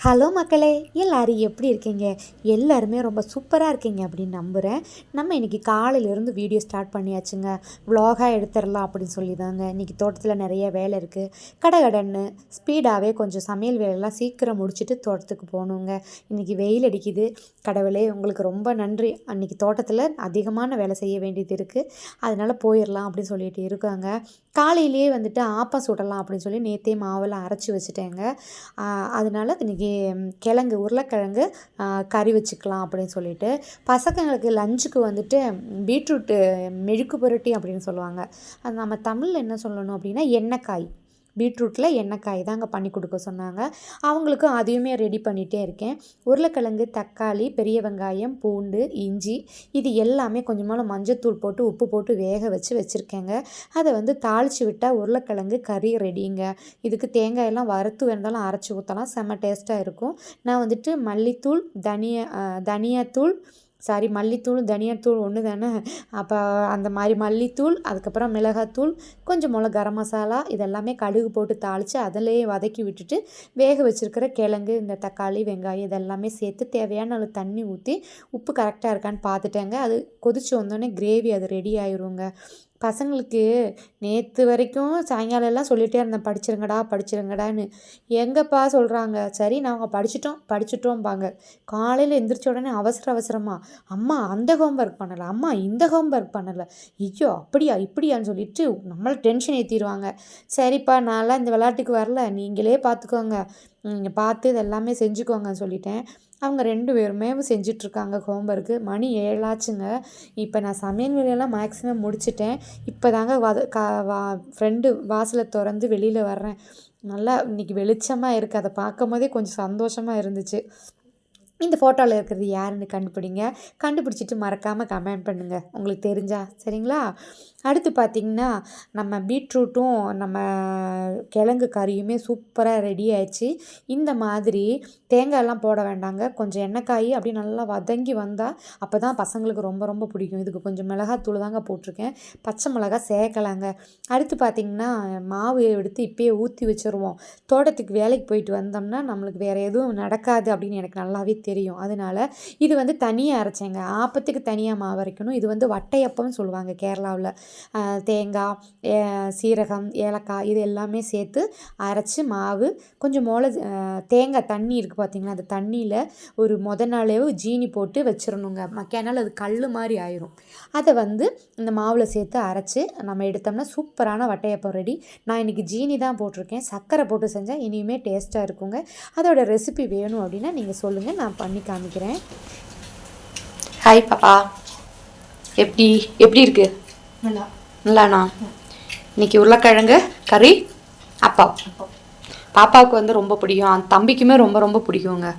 Hello மக்களே எல்லாரும் எப்படி இருக்கீங்க? எல்லாருமே ரொம்ப சூப்பராக இருக்கீங்க அப்படின்னு நம்புகிறேன் நம்ம இன்றைக்கி காலையிலேருந்து வீடியோ ஸ்டார்ட் பண்ணியாச்சுங்க. வ்ளாகாக எடுத்துடலாம் அப்படின்னு சொல்லி தாங்க இன்றைக்கி தோட்டத்தில் நிறைய வேலை இருக்குது கடகடன்னு ஸ்பீடாகவே கொஞ்சம் சமையல் வேலையெல்லாம் சீக்கிரம் முடிச்சுட்டு தோட்டத்துக்கு போகணுங்க. இன்றைக்கி வெயில் அடிக்குது. கடவுளே உங்களுக்கு ரொம்ப நன்றி. அன்றைக்கி தோட்டத்தில் அதிகமான வேலை செய்ய வேண்டியது இருக்குது அதனால் போயிடலாம் அப்படின்னு சொல்லிட்டு இருக்காங்க. காலையிலேயே வந்துட்டு ஆப்பம் சுடலாம் அப்படின்னு சொல்லி நேற்றே மாவெல்லாம் அரைச்சி வச்சுட்டேங்க. அதனால் அதனால இன்றைக்கி கிழங்கு உருளைக்கிழங்கு கறி வச்சுக்கலாம் அப்படின்னு சொல்லிட்டு. பசங்களுக்கு லஞ்சுக்கு வந்துட்டு பீட்ரூட்டு மெழுக்கு புரட்டி அப்படின்னு சொல்லுவாங்க. அது நம்ம தமிழில் என்ன சொல்லணும் அப்படின்னா எண்ணெய்க்காய் பீட்ரூட்டில் எண்ணெய்க்காய் தாங்க பண்ணி கொடுக்க சொன்னாங்க. அவங்களுக்கும் அதையுமே ரெடி பண்ணிகிட்டே இருக்கேன். உருளைக்கிழங்கு தக்காளி பெரிய வெங்காயம் பூண்டு இஞ்சி இது எல்லாமே கொஞ்சமான மஞ்சத்தூள் போட்டு உப்பு போட்டு வேக வச்சு வச்சுருக்கேங்க. அதை வந்து தாளித்து விட்டால் உருளைக்கிழங்கு கறி ரெடிங்க இதுக்கு தேங்காயெல்லாம் வறுத்து வேணாலும் அரைச்சி ஊற்றலாம் செம்ம டேஸ்ட்டாக இருக்கும். நான் வந்துட்டு மல்லித்தூள் தனியா தனியாத்தூள் சாரி மல்லித்தூள் தனியாத்தூள் ஒன்று தானே. அப்போ அந்த மாதிரி மல்லித்தூள் அதுக்கப்புறம் மிளகாத்தூள் கொஞ்சம் மிளகா கரம் மசாலா இதெல்லாமே கடுகு போட்டு தாளித்து அதிலேயே வதக்கி விட்டுட்டு வேக வச்சுருக்கிற கிழங்கு இந்த தக்காளி வெங்காயம் இதெல்லாமே சேர்த்து தேவையான அளவு தண்ணி ஊற்றி உப்பு கரெக்டாக இருக்கான்னு பார்த்துட்டேங்க. அது கொதிச்சு வந்தோடனே கிரேவி அது ரெடி ஆயிருங்க. பசங்களுக்கு நேற்று வரைக்கும் சாயங்காலம் எல்லாம் சொல்லிகிட்டே இருந்தேன் படிச்சிருங்கடா படிச்சிருங்கடான்னு. எங்கப்பா? சொல்கிறாங்க சரி நாங்கள் படிச்சிட்டோம் படிச்சிட்டோம்பாங்க. காலையில் எந்திரிச்ச உடனே அவசர அவசரமாக அம்மா அந்த ஹோம்ஒர்க் பண்ணலை அம்மா இந்த ஹோம்ஒர்க் பண்ணலை. ஐயோ அப்படியா இப்படியான்னு சொல்லிட்டு நம்மளை டென்ஷன் ஏற்றிடுவாங்க சரிப்பா நான்லாம் இந்த விளையாட்டுக்கு வரல நீங்களே பார்த்துக்கோங்க நீங்கள் பார்த்து இது எல்லாமே செஞ்சுக்கோங்கன்னு சொல்லிட்டேன். அவங்க ரெண்டு பேருமே செஞ்சிட்ருக்காங்க ஹோம்ஒர்க்கு மணி ஏழாச்சுங்க. இப்போ நான் சமையல் வேலையெல்லாம் மேக்ஸிமம் முடிச்சிட்டேன். இப்போ தாங்க வத கா வா ஃப்ரெண்டு வாசலை திறந்து வெளியில் வர்றேன். நல்லா இன்னைக்கு வெளிச்சமாக இருக்குது அதை பார்க்கும் போதே கொஞ்சம் சந்தோஷமாக இருந்துச்சு. இந்த ஃபோட்டோவில் இருக்கிறது யாருன்னு கண்டுபிடிங்க. கண்டுபிடிச்சிட்டு மறக்காமல் கமெண்ட் பண்ணுங்கள் உங்களுக்கு தெரிஞ்சா. சரிங்களா? அடுத்து பார்த்திங்கன்னா நம்ம பீட்ரூட்டும் நம்ம கிழங்கு கறியுமே சூப்பராக ரெடி ஆயிடுச்சு. இந்த மாதிரி தேங்காயெல்லாம் போட வேண்டாங்க. கொஞ்சம் எண்ணெய்க்காய் அப்படி நல்லா வதங்கி வந்தால் அப்போ தான் பசங்களுக்கு ரொம்ப ரொம்ப பிடிக்கும். இதுக்கு கொஞ்சம் மிளகாத்தூள் தாங்க போட்டிருக்கேன். பச்சை மிளகா சேர்க்கலாங்க. அடுத்து பார்த்திங்கன்னா மாவு எடுத்து இப்பயே ஊற்றி வச்சுருவோம். தோட்டத்துக்கு வேலைக்கு போயிட்டு வந்தோம்னா நம்மளுக்கு வேறு எதுவும் நடக்காது அப்படின்னு எனக்கு நல்லாவே தெரியும் தெரியும். அதனால இது வந்து தனியாக அரைச்சேங்க. ஆப்பத்துக்கு தனியாக மாவு அரைக்கணும். இது வந்து வட்டையப்பம்னு சொல்லுவாங்க கேரளாவில். தேங்காய் சீரகம் ஏலக்காய் இது எல்லாமே சேர்த்து அரைச்சி மாவு கொஞ்சம் மொள தேங்காய் தண்ணி இருக்குது பார்த்தீங்களா அந்த தண்ணியில் ஒரு முத நாளே ஜீனி போட்டு வச்சிடணுங்க மக்கியானால் அது கல் மாதிரி ஆயிரும். அதை வந்து இந்த மாவில் சேர்த்து அரைச்சி நம்ம எடுத்தோம்னா சூப்பரான வட்டையப்பம் ரெடி. நான் இன்றைக்கி ஜீனி தான் போட்டிருக்கேன். சர்க்கரை போட்டு செஞ்சால் இனியுமே டேஸ்ட்டாக இருக்குங்க. அதோட ரெசிபி வேணும் அப்படின்னா நீங்கள் சொல்லுங்கள் நான் பண்ணி காமிக்கிறேன். ஹாய் பாப்பா. எப்படி எப்படி இருக்கு? நல்லா. நல்லாண்ணா? இன்னைக்கு உருளைக்கிழங்கு கறி அப்பா பாப்பாவுக்கு வந்து ரொம்ப பிடிக்கும். அந்த தம்பிக்குமே ரொம்ப ரொம்ப பிடிக்குங்க.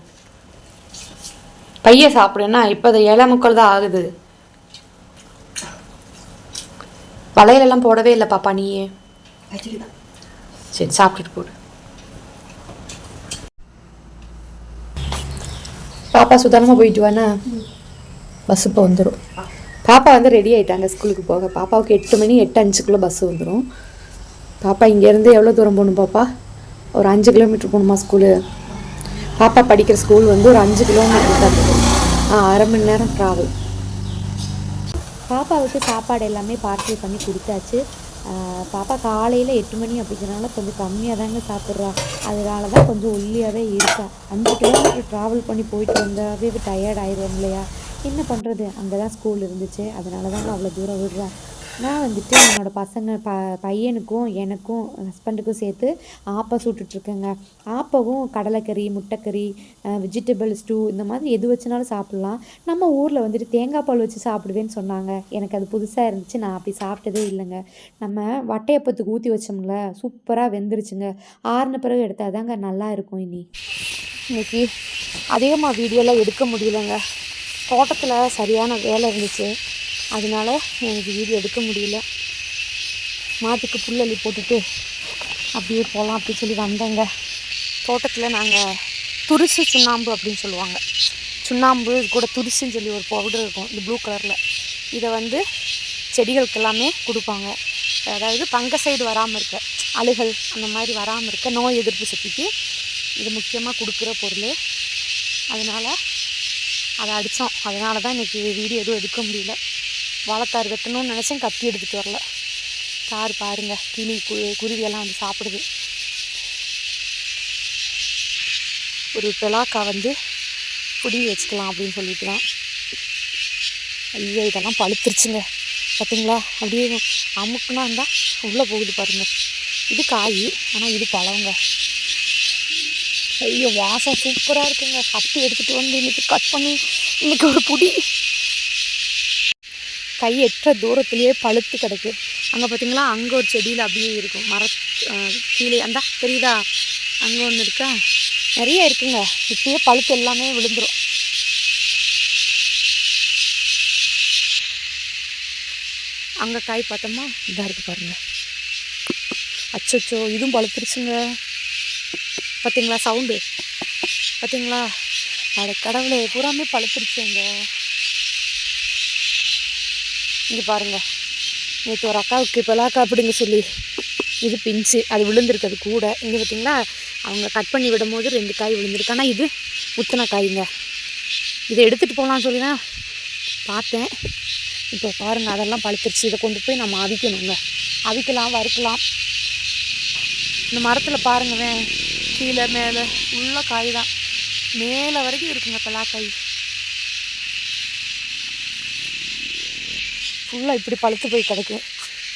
பையன் சாப்பிடுன்னா இப்போ அது ஏழை முக்கால் தான் ஆகுது. வளையலெல்லாம் போடவே இல்லை பாப்பா நீயே. சரி சாப்பிட்டுட்டு போடு. பாப்பா சுதாரணமாக போயிட்டு வானா பஸ் இப்போ வந்துடும் பாப்பா வந்து ரெடி ஆயிட்டாங்க ஸ்கூலுக்கு போக. பாப்பாவுக்கு எட்டு மணி எட்டு அஞ்சுக்குள்ளே பஸ் வந்துடும் பாப்பா இங்கேருந்து எவ்வளோ தூரம் போகணும் பாப்பா? ஒரு அஞ்சு கிலோமீட்டர் போகணுமா ஸ்கூலு பாப்பா படிக்கிற ஸ்கூல் வந்து ஒரு அஞ்சு கிலோமீட்டர் தான். ஆ அரை மணி நேரம் ட்ராவல் பாப்பாவுக்கு சாப்பாடு எல்லாமே பார்சல் பண்ணி கொடுத்தாச்சு. பாப்பா காலையில் எட்டு மணி அப்படிங்கிறனால கொஞ்சம் கம்மியாக தாங்க சாப்பிட்றா. அதனால தான் கொஞ்சம் ஒல்லியாகவே இருக்கா. அஞ்சு கிலோமீட்டர் ட்ராவல் பண்ணி போயிட்டு வந்தாவே டயர்ட் ஆயிடுவோம் இல்லையா? என்ன பண்ணுறது அங்கே தான் ஸ்கூல் இருந்துச்சு. அதனால தான் அவ்வளோ தூரம் விடுறேன் நான் வந்துட்டு என்னோடய பசங்க ப பையனுக்கும் எனக்கும் ஹஸ்பண்டுக்கும் சேர்த்து ஆப்பை சுட்டுட்ருக்கேங்க. ஆப்பவும் கடலைக்கறி முட்டைக்கறி வெஜிடபிள் ஸ்டூ இந்த மாதிரி எது வச்சுனாலும் சாப்பிட்லாம். நம்ம ஊரில் வந்துட்டு தேங்காய் பால் வச்சு சாப்பிடுவேன்னு சொன்னாங்க. எனக்கு அது புதுசாக இருந்துச்சு நான் அப்படி சாப்பிட்டதே இல்லைங்க. நம்ம வட்டையப்பத்துக்கு ஊற்றி வச்சோம்ல சூப்பராக வெந்துருச்சுங்க. ஆறுன பிறகு எடுத்தால் தாங்க நல்லா இருக்கும் இனி. இன்னைக்கு அதிகமாக வீடியோலாம் எடுக்க முடியலங்க. தோட்டத்தில் சரியான வேலை இருந்துச்சு. அதனால எனக்கு வீடியோ எடுக்க முடியல. மாட்டுக்கு புல்லள்ளி போட்டுட்டு அப்படியே போகலாம் அப்படின்னு சொல்லி வந்தேங்க. தோட்டத்தில் நாங்கள் துரிசு சுண்ணாம்பு அப்படின்னு சொல்லுவாங்க. சுண்ணாம்பு இது கூட துரிசுன்னு சொல்லி ஒரு பவுடர் இருக்கும் இந்த ப்ளூ கலரில் இதை வந்து செடிகளுக்கு எல்லாமே கொடுப்பாங்க. அதாவது பங்கசைடு வராமல் இருக்க அழுகல் அந்த மாதிரி வராமல் இருக்க நோய் எதிர்ப்பு சக்திக்கு இது முக்கியமாக கொடுக்குற பொருள். அதனால் அதை அடித்தோம் அதனால தான் இன்றைக்கி வீடியோ எதுவும் எடுக்க முடியல. வாழைத்தார் வெட்டணும்னு நினச்சேன் கத்தி எடுத்துகிட்டு வரல. தார் பாருங்க கிளி கு குருவியெல்லாம் வந்து சாப்பிடுது. ஒரு பிளாக்கா வந்து புடி வச்சுக்கலாம் அப்படின்னு சொல்லிட்டு தான் ஐயோ இதெல்லாம் பழுத்துருச்சுங்க. பார்த்தீங்களா அப்படியே அமுக்குனா இருந்தால் உள்ளே போகுது பாருங்க. இது காய் ஆனால் இது பழங்க. ஐயோ வாசம் சூப்பராக இருக்குங்க. கத்தி எடுத்துகிட்டு வந்து இன்னைக்கு கட் பண்ணி இன்றைக்கி ஒரு புடி. கை எட்ட தூரத்துலேயே பழுத்து கிடக்கு. அங்கே பார்த்தீங்களா அங்கே ஒரு செடியில் அப்படியே இருக்கும். மர கீழே அந்த தெரியுதா? அங்கே ஒன்று இருக்கா? நிறைய இருக்குங்க. இப்பயே பழுத்து எல்லாமே விழுந்துடும் அங்கே காய் பார்த்தோமா? இதாக இருக்குது பாருங்கள் அச்சோ இதுவும் பழுத்துருச்சுங்க. பார்த்தீங்களா சவுண்டு. பார்த்தீங்களா அட கடவுளை பூராமே பழுத்துருச்சுங்க. இங்கே பாருங்க. நேற்று ஒரு அக்காவுக்கு பெலாக்கா அப்படிங்க சொல்லி இது பிஞ்சு அது விழுந்திருக்கு அது கூட. இங்கே பார்த்தீங்களா அவங்க கட் பண்ணி விடும்போது ரெண்டு காய் விழுந்திருக்கு. ஆனால் இது முத்தின காய்ங்க. இதை எடுத்துகிட்டு போகலான்னு சொல்லி தான் பார்த்தேன். இப்போ பாருங்கள் அதெல்லாம் பழுத்துருச்சு. இதை கொண்டு போய் நம்ம அவிக்கணுங்க. அவிக்கலாம் வறுக்கலாம். இந்த மரத்தில் பாருங்களேன் கீழே மேலே உள்ள காய் தான். மேலே வரைக்கும் இருக்குங்க பலாக்காய் ஃபுல்லாக இப்படி பழுத்து போய் கிடக்கு.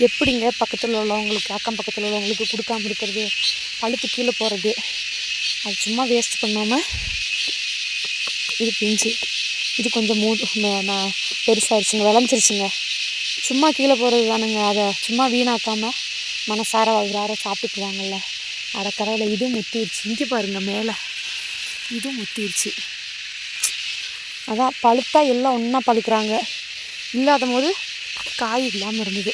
எப்படிங்க பக்கத்தில் உள்ளவங்களுக்கு அக்கம் பக்கத்தில் உள்ளவங்களுக்கு கொடுக்காம இருக்கிறது? பழுத்து கீழே போகிறது அது சும்மா வேஸ்ட் பண்ணாமல் இது பிஞ்சு. இது கொஞ்சம் மூடு நான் பெருசாகிடுச்சுங்க விளைஞ்சிருச்சுங்க. சும்மா கீழே போகிறது தானுங்க. அதை சும்மா வீணாக்காமல் மனசார வயிறார சாப்பிட்டுக்குவாங்கள்ல அட கடவுளை இதுவும் முத்திருச்சு. இங்கே பாருங்க மேலே. இதுவும் முத்திருச்சு. அதான் பழுத்தா எல்லாம் ஒன்றா பழுக்கிறாங்க. இல்லாத போது காய் இல்லாமல் இருந்தது.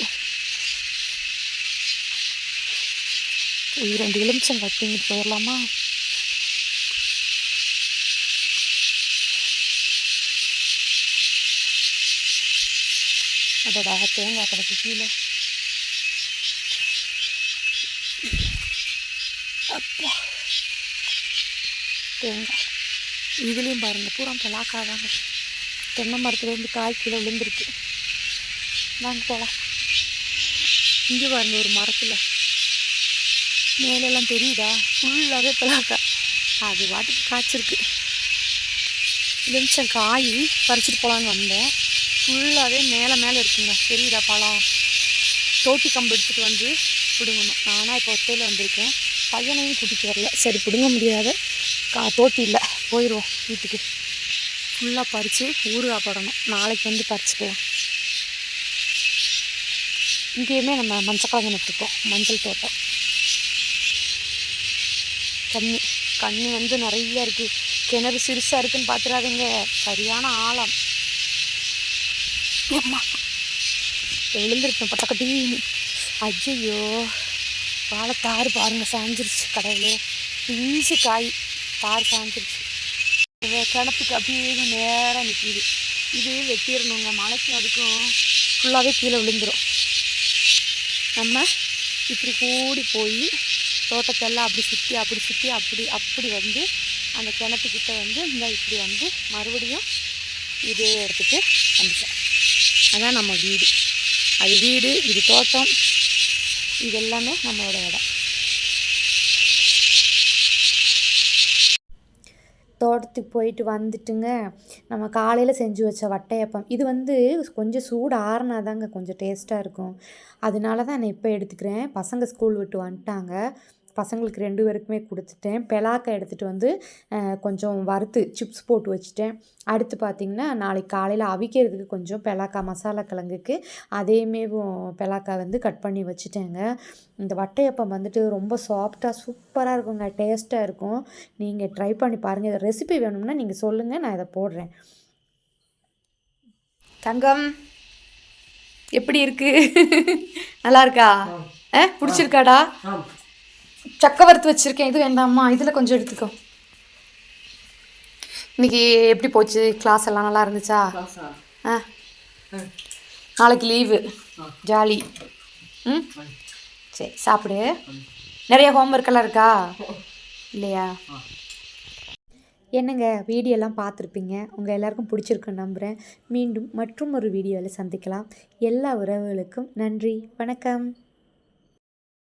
ஒரு ரெண்டு எலுமிச்சம் கட்டிங்க போயிடலாமா அதோட தேங்காய் கிடக்கு கீழே. அப்பா தேங்காய். இதுலேயும் பாருங்கள் பூரா பலாக்காய் தாங்க. தென்னை மரத்துலேருந்து காய் கீழே விழுந்திருக்கு. வாங்க போகலாம் இங்கே பாருங்க ஒரு மரத்தில். மேலெல்லாம் தெரியுதா? ஃபுல்லாகவே பலாக்கா. அது வாட்டுக்கு காய்ச்சிருக்கு. நிமிஷம் காய் பறிச்சிட்டு போகலான்னு வந்தேன். ஃபுல்லாகவே மேலே மேலே இருக்குங்க. தெரியுதா பழம்? தோட்டி கம்பு எடுத்துகிட்டு வந்து பிடுங்கணும். நானாக இப்போ ஒத்தையில் வந்திருக்கேன். பையனையும் கூட்டிகிட்டு வரல. சரி பிடுங்க முடியாது கா தோட்டி இல்லை. போயிடுவோம் வீட்டுக்கு. ஃபுல்லாக பறித்து ஊறுகாய் போடணும். நாளைக்கு வந்து பறிச்சுக்கலாம். இங்கேயுமே நம்ம மஞ்சக்கிழங்கு நட்டுருக்கோம். மஞ்சள் தோட்டம். கண்ணி கண்ணி வந்து நிறைய இருக்குது கிணறு சிறுசாக இருக்குன்னு பார்த்துடாதீங்க சரியான ஆழம். அம்மா. விழுந்திருப்பேன் பட்டக்கட்டி ஐயையோ வாழைத்தாறு பாருங்க. சாஞ்சிருச்சு கடவுளே ஈஸி காய். தார் சாஞ்சிருச்சு. கிணத்துக்கு அப்படியே நேராக நிற்கிது இதையும் வெட்டிடணுங்க. மழைக்கும் அதுக்கும் ஃபுல்லாகவே கீழே விழுந்துடும் நம்ம இப்படி கூடி போய் தோட்டத்தெல்லாம் அப்படி சுற்றி அப்படி சுற்றி அப்படி அப்படி வந்து அந்த கிணத்துக்கிட்ட வந்து இந்த இப்படி வந்து மறுபடியும் இதே இடத்துக்கு வந்துட்டேன் அதான் நம்ம வீடு. அது வீடு இது தோட்டம் இது எல்லாமே நம்மளோட இடம். தோட்டத்துக்கு போயிட்டு வந்துட்டுங்க. நம்ம காலையில் செஞ்சு வச்ச வட்டையப்பம். இது வந்து கொஞ்சம் சூடு ஆறுனாதாங்க கொஞ்சம் டேஸ்ட்டாக இருக்கும். அதனால தான் நான் இப்போ எடுத்துக்கிறேன். பசங்க ஸ்கூல் விட்டு வந்துட்டாங்க. பசங்களுக்கு ரெண்டு பேருக்குமே கொடுத்துட்டேன். பெலாக்கா எடுத்துகிட்டு வந்து கொஞ்சம் வறுத்து சிப்ஸ் போட்டு வச்சுட்டேன். அடுத்து பார்த்திங்கன்னா நாளைக்கு காலையில் அவிக்கிறதுக்கு கொஞ்சம் பெலாக்கா மசாலா கிழங்குக்கு அதேமே பெலாக்கா வந்து கட் பண்ணி வச்சுட்டேங்க. இந்த வட்டையப்பம் வந்துட்டு ரொம்ப சாஃப்டாக சூப்பராக இருக்குங்க. டேஸ்ட்டாக இருக்கும். நீங்கள் ட்ரை பண்ணி பாருங்கள் இந்த ரெசிபி வேணும்னா நீங்கள் சொல்லுங்கள் நான் இதை போடுறேன். தங்கம். எப்படி இருக்கு? நல்லா இருக்கா ஆ பிடிச்சிருக்காடா? சக்க வறுத்து வச்சுருக்கேன். இது வேண்டாமா இதில் கொஞ்சம் எடுத்துக்கோ. இன்னைக்கு எப்படி போச்சு? கிளாஸ் எல்லாம் நல்லா இருந்துச்சா? ஆ? நாளைக்கு லீவு ஜாலி. ம்? சரி சாப்பிடு. நிறைய ஹோம்ஒர்க் எல்லாம் இருக்கா? இல்லையா? என்னங்க வீடியோலாம் பார்த்துருப்பீங்க? உங்கள் எல்லாருக்கும் பிடிச்சிருக்குன்னு நம்புகிறேன் மீண்டும் மற்றும் ஒரு வீடியோவில் சந்திக்கலாம். எல்லா உறவுகளுக்கும் நன்றி. வணக்கம்.